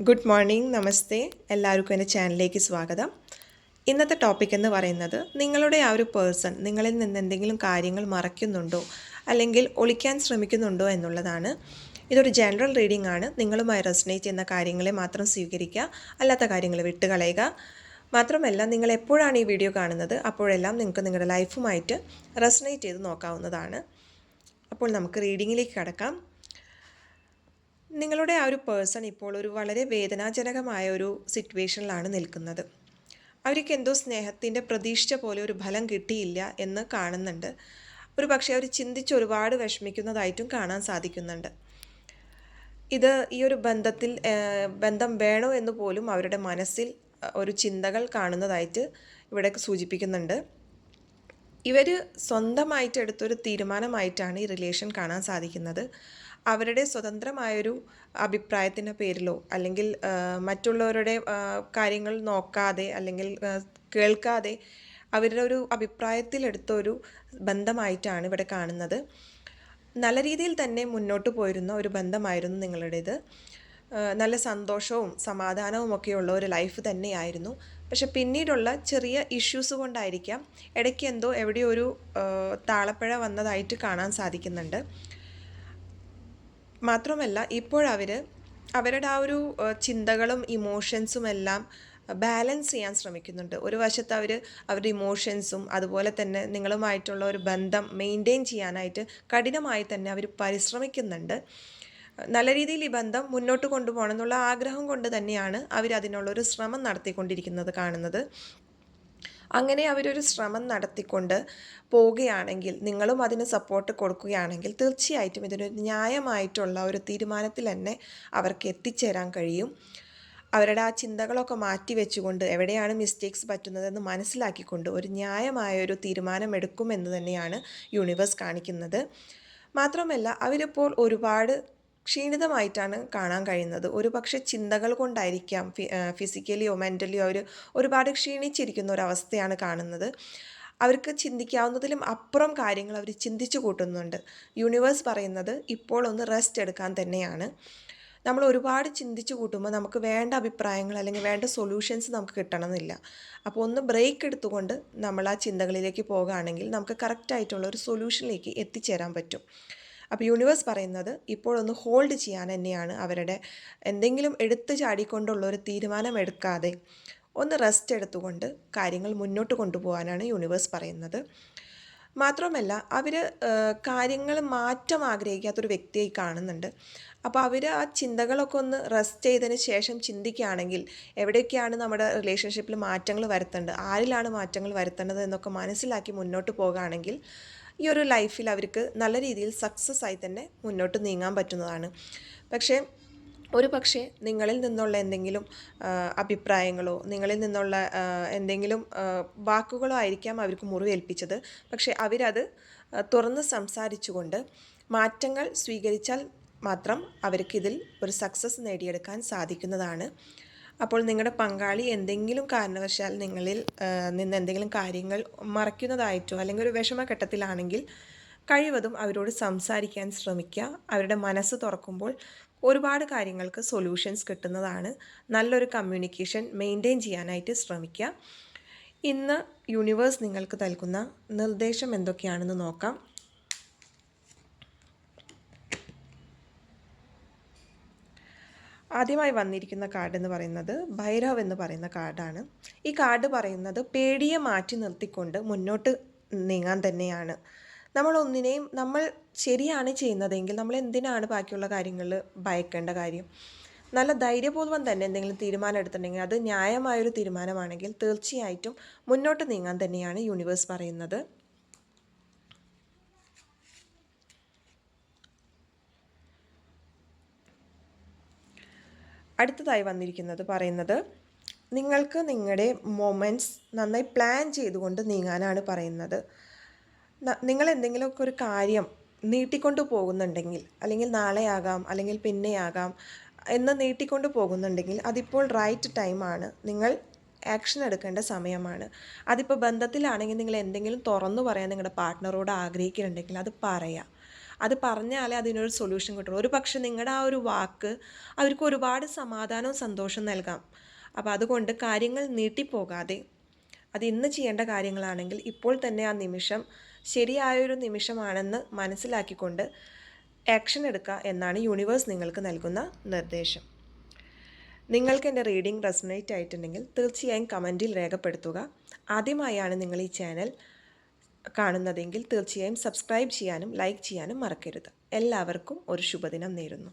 Good morning നമസ്തേ. എല്ലാവർക്കും എന്റെ ചാനലിലേക്ക് സ്വാഗതം. ഇന്നത്തെ ടോപ്പിക് എന്ന് പറയുന്നത് നിങ്ങളുടെ ആ ഒരു പേഴ്സൺ നിങ്ങളിൽ നിന്ന് എന്തെങ്കിലും കാര്യങ്ങൾ മറയ്ക്കുന്നുണ്ടോ? അല്ലെങ്കിൽ ഒളിക്കാൻ ശ്രമിക്കുന്നുണ്ടോ എന്നുള്ളതാണ്. ഇതൊരു ജനറൽ റീഡിംഗ് ആണ്. നിങ്ങളുമായി റെസനേറ്റ് ചെയ്യുന്ന കാര്യങ്ങളെ മാത്രം സ്വീകരിക്കുക അല്ലാത്ത കാര്യങ്ങൾ വിട്ടുകളയുക. മാത്രമല്ല നിങ്ങൾ എപ്പോഴാണ് ഈ വീഡിയോ കാണുന്നത്? അപ്പോഴെല്ലാം നിങ്ങൾക്ക് നിങ്ങളുടെ ലൈഫുമായിട്ട് റെസനേറ്റ് ചെയ്ത് നോക്കാവുന്നതാണ്. അപ്പോൾ നമുക്ക് റീഡിങ്ങിലേക്ക് കടക്കാം. നിങ്ങളുടെ ആ ഒരു പേഴ്സൺ ഇപ്പോൾ ഒരു വളരെ വേദനാജനകമായ ഒരു സിറ്റുവേഷനിലാണ് നിൽക്കുന്നത്. അവർക്ക് എന്തോ സ്നേഹത്തിന്റെ പ്രതീക്ഷിച്ച പോലെ ഒരു ഫലം കിട്ടിയില്ല എന്ന് കാണുന്നുണ്ട്. ഒരു പക്ഷേ അവർ ചിന്തിച്ച് ഒരുപാട് വിഷമിക്കുന്നതായിട്ടും കാണാൻ സാധിക്കുന്നുണ്ട്. ഇത് ഈ ഒരു ബന്ധത്തിൽ ബന്ധം വേണോ എന്ന് പോലും അവരുടെ മനസ്സിൽ ഒരു ചിന്തകൾ കാണുന്നതായിട്ട് ഇവിടെ സൂചിപ്പിക്കുന്നുണ്ട്. ഇവർ സ്വന്തമായിട്ട് എടുത്തൊരു തീരുമാനമായിട്ടാണ് ഈ റിലേഷൻ കാണാൻ സാധിക്കുന്നത്. അവരുടെ സ്വതന്ത്രമായൊരു അഭിപ്രായത്തിന്റെ പേരിലോ അല്ലെങ്കിൽ മറ്റുള്ളവരുടെ കാര്യങ്ങൾ നോക്കാതെ അല്ലെങ്കിൽ കേൾക്കാതെ അവരുടെ ഒരു അഭിപ്രായത്തിലെടുത്ത ഒരു ബന്ധമായിട്ടാണ് ഇവിടെ കാണുന്നത്. നല്ല രീതിയിൽ തന്നെ മുന്നോട്ട് പോയിരുന്ന ഒരു ബന്ധമായിരുന്നു നിങ്ങളുടേത്. നല്ല സന്തോഷവും സമാധാനവും ഒക്കെയുള്ള ഒരു ലൈഫ് തന്നെയായിരുന്നു. പക്ഷെ പിന്നീടുള്ള ചെറിയ ഇഷ്യൂസ് കൊണ്ടായിരിക്കാം ഇടയ്ക്ക് എന്തോ എവിടെയോ ഒരു താളപ്പഴ വന്നതായിട്ട് കാണാൻ സാധിക്കുന്നുണ്ട്. മാത്രമല്ല ഇപ്പോഴവർ അവരുടെ ആ ഒരു ചിന്തകളും ഇമോഷൻസും എല്ലാം ബാലൻസ് ചെയ്യാൻ ശ്രമിക്കുന്നുണ്ട്. ഒരു വശത്ത് അവർ അവരുടെ ഇമോഷൻസും അതുപോലെ തന്നെ നിങ്ങളുമായിട്ടുള്ള ഒരു ബന്ധം മെയിന്റെയിൻ ചെയ്യാനായിട്ട് കഠിനമായി തന്നെ അവർ പരിശ്രമിക്കുന്നുണ്ട്. നല്ല രീതിയിൽ ഈ ബന്ധം മുന്നോട്ട് കൊണ്ടുപോകണം എന്നുള്ള ആഗ്രഹം കൊണ്ട് തന്നെയാണ് അവർ അതിനുള്ളൊരു ശ്രമം നടത്തിക്കൊണ്ടിരിക്കുന്നത് കാണുന്നത്. അങ്ങനെ അവരൊരു ശ്രമം നടത്തിക്കൊണ്ട് പോവുകയാണെങ്കിൽ നിങ്ങളും അതിന് സപ്പോർട്ട് കൊടുക്കുകയാണെങ്കിൽ തീർച്ചയായിട്ടും ഇതിനൊരു ന്യായമായിട്ടുള്ള ഒരു തീരുമാനത്തിൽ തന്നെ അവർക്ക് എത്തിച്ചേരാൻ കഴിയും. അവരുടെ ആ ചിന്തകളൊക്കെ മാറ്റി വെച്ചുകൊണ്ട് എവിടെയാണ് മിസ്റ്റേക്സ് പറ്റുന്നതെന്ന് മനസ്സിലാക്കിക്കൊണ്ട് ഒരു ന്യായമായ ഒരു തീരുമാനം എടുക്കുമെന്ന് തന്നെയാണ് യൂണിവേഴ്സ് കാണിക്കുന്നത്. മാത്രമല്ല അവരിപ്പോൾ ഒരുപാട് ക്ഷീണിതമായിട്ടാണ് കാണാൻ കഴിയുന്നത്. ഒരു പക്ഷേ ചിന്തകൾ കൊണ്ടായിരിക്കാം ഫിസിക്കലിയോ മെന്റലിയോ അവർ ഒരുപാട് ക്ഷീണിച്ചിരിക്കുന്ന ഒരവസ്ഥയാണ് കാണുന്നത്. അവർക്ക് ചിന്തിക്കാവുന്നതിലും അപ്പുറം കാര്യങ്ങൾ അവർ ചിന്തിച്ചു കൂട്ടുന്നുണ്ട്. യൂണിവേഴ്സ് പറയുന്നത് ഇപ്പോൾ ഒന്ന് റെസ്റ്റ് എടുക്കാൻ തന്നെയാണ്. നമ്മൾ ഒരുപാട് ചിന്തിച്ചു കൂട്ടുമ്പോൾ നമുക്ക് വേണ്ട അഭിപ്രായങ്ങൾ അല്ലെങ്കിൽ വേണ്ട സൊല്യൂഷൻസ് നമുക്ക് കിട്ടണമെന്നില്ല. അപ്പോൾ ഒന്ന് ബ്രേക്ക് എടുത്തുകൊണ്ട് നമ്മൾ ആ ചിന്തകളിലേക്ക് പോകുകയാണെങ്കിൽ നമുക്ക് കറക്റ്റായിട്ടുള്ള ഒരു സൊല്യൂഷനിലേക്ക് എത്തിച്ചേരാൻ പറ്റും. അപ്പോൾ യൂണിവേഴ്സ് പറയുന്നത് ഇപ്പോൾ ഒന്ന് ഹോൾഡ് ചെയ്യാൻ തന്നെയാണ് അവരുടെ എന്തെങ്കിലും എടുത്തു ചാടിക്കൊണ്ടുള്ള ഒരു തീരുമാനം എടുക്കാതെ ഒന്ന് റെസ്റ്റ് എടുത്തുകൊണ്ട് കാര്യങ്ങൾ മുന്നോട്ട് കൊണ്ടുപോകാനാണ് യൂണിവേഴ്സ് പറയുന്നത്. മാത്രമല്ല അവർ കാര്യങ്ങൾ മാറ്റം ആഗ്രഹിക്കാത്തൊരു വ്യക്തിയായി കാണുന്നുണ്ട്. അപ്പോൾ അവർ ആ ചിന്തകളൊക്കെ ഒന്ന് റെസ്റ്റ് ചെയ്തതിന് ശേഷം ചിന്തിക്കുകയാണെങ്കിൽ എവിടെയൊക്കെയാണ് നമ്മുടെ റിലേഷൻഷിപ്പിൽ മാറ്റങ്ങൾ വരുത്തേണ്ടത്? ആരിലാണ് മാറ്റങ്ങൾ വരുത്തേണ്ടത് എന്നൊക്കെ മനസ്സിലാക്കി മുന്നോട്ട് പോകുകയാണെങ്കിൽ ഈ ഒരു ലൈഫിൽ അവർക്ക് നല്ല രീതിയിൽ സക്സസ് ആയി തന്നെ മുന്നോട്ട് നീങ്ങാൻ പറ്റുന്നതാണ്. പക്ഷേ ഒരു പക്ഷേ നിങ്ങളിൽ നിന്നുള്ള എന്തെങ്കിലും അഭിപ്രായങ്ങളോ നിങ്ങളിൽ നിന്നുള്ള എന്തെങ്കിലും വാക്കുകളോ ആയിരിക്കാം അവർക്ക് മുറിവേൽപ്പിച്ചത്. പക്ഷേ അവരത് തുറന്ന് സംസാരിച്ചുകൊണ്ട് മാറ്റങ്ങൾ സ്വീകരിച്ചാൽ മാത്രം അവർക്കിതിൽ ഒരു സക്സസ് നേടിയെടുക്കാൻ സാധിക്കുന്നതാണ്. അപ്പോൾ നിങ്ങളുടെ പങ്കാളി എന്തെങ്കിലും കാരണവശാൽ നിങ്ങളിൽ നിന്ന് എന്തെങ്കിലും കാര്യങ്ങൾ മറയ്ക്കുന്നതായിട്ടോ അല്ലെങ്കിൽ ഒരു വിഷമഘട്ടത്തിലാണെങ്കിൽ കഴിവതും അവരോട് സംസാരിക്കാൻ ശ്രമിക്കുക അവരുടെ മനസ്സ് തുറക്കുമ്പോൾ ഒരുപാട് കാര്യങ്ങൾക്ക് സൊല്യൂഷൻസ് കിട്ടുന്നതാണ്. നല്ലൊരു കമ്മ്യൂണിക്കേഷൻ മെയിന്റെയിൻ ചെയ്യാനായിട്ട് ശ്രമിക്കുക ഇന്ന് യൂണിവേഴ്സ് നിങ്ങൾക്ക് നൽകുന്ന നിർദ്ദേശം എന്തൊക്കെയാണെന്ന് നോക്കാം. ആദ്യമായി വന്നിരിക്കുന്ന കാർഡ് എന്ന് പറയുന്നത് ഭൈരവ് എന്ന് പറയുന്ന കാർഡാണ് ഈ കാർഡ് പറയുന്നത് പേടിയെ മാറ്റി നിർത്തിക്കൊണ്ട് മുന്നോട്ട് നീങ്ങാൻ തന്നെയാണ്. നമ്മൾ ഒന്നിനെയും നമ്മൾ ശരിയാണ് ചെയ്യുന്നതെങ്കിൽ നമ്മൾ എന്തിനാണ് ബാക്കിയുള്ള കാര്യങ്ങളിൽ ഭയക്കേണ്ട കാര്യം? നല്ല ധൈര്യപൂർവം തന്നെ എന്തെങ്കിലും തീരുമാനം എടുത്തിട്ടുണ്ടെങ്കിൽ അത് ന്യായമായൊരു തീരുമാനമാണെങ്കിൽ തീർച്ചയായിട്ടും മുന്നോട്ട് നീങ്ങാൻ തന്നെയാണ് യൂണിവേഴ്സ് പറയുന്നത്. അടുത്തതായി വന്നിരിക്കുന്നത് പറയുന്നത് നിങ്ങൾക്ക് നിങ്ങളുടെ മൊമെന്റ്സ് നന്നായി പ്ലാൻ ചെയ്തുകൊണ്ട് നീങ്ങാനാണ് പറയുന്നത്. നിങ്ങൾ എന്തെങ്കിലുമൊക്കെ ഒരു കാര്യം നീട്ടിക്കൊണ്ട് പോകുന്നുണ്ടെങ്കിൽ അല്ലെങ്കിൽ നാളെ ആകാം അല്ലെങ്കിൽ പിന്നെയാകാം എന്ന് നീട്ടിക്കൊണ്ട് പോകുന്നുണ്ടെങ്കിൽ അതിപ്പോൾ റൈറ്റ് ടൈമാണ് നിങ്ങൾ ആക്ഷൻ എടുക്കേണ്ട സമയമാണ്. അതിപ്പോൾ ബന്ധത്തിലാണെങ്കിൽ നിങ്ങൾ എന്തെങ്കിലും തുറന്നു പറയാൻ നിങ്ങളുടെ പാർട്ട്ണറോട് ആഗ്രഹിക്കുന്നുണ്ടെങ്കിൽ അത് പറയാം. അത് പറഞ്ഞാലേ അതിനൊരു സൊല്യൂഷൻ കിട്ടുള്ളൂ. ഒരു പക്ഷേ നിങ്ങളുടെ ആ ഒരു വാക്ക് അവർക്ക് ഒരുപാട് സമാധാനവും സന്തോഷം നൽകാം. അപ്പോൾ അതുകൊണ്ട് കാര്യങ്ങൾ നീട്ടിപ്പോകാതെ അത് ഇന്ന് ചെയ്യേണ്ട കാര്യങ്ങളാണെങ്കിൽ ഇപ്പോൾ തന്നെ ആ നിമിഷം ശരിയായൊരു നിമിഷമാണെന്ന് മനസ്സിലാക്കിക്കൊണ്ട് ആക്ഷൻ എടുക്കുക എന്നാണ് യൂണിവേഴ്സ് നിങ്ങൾക്ക് നൽകുന്ന നിർദ്ദേശം. നിങ്ങൾക്ക് എന്റെ റീഡിംഗ് റെസനേറ്റ് ആയിട്ടുണ്ടെങ്കിൽ തീർച്ചയായും കമന്റിൽ രേഖപ്പെടുത്തുക. ആദ്യമായാണ് നിങ്ങൾ ഈ ചാനൽ കാണുന്നതെങ്കിൽ തീർച്ചയായും സബ്സ്ക്രൈബ് ചെയ്യാനും ലൈക്ക് ചെയ്യാനും മറക്കരുത്. എല്ലാവർക്കും ഒരു ശുഭദിനം നേരുന്നു.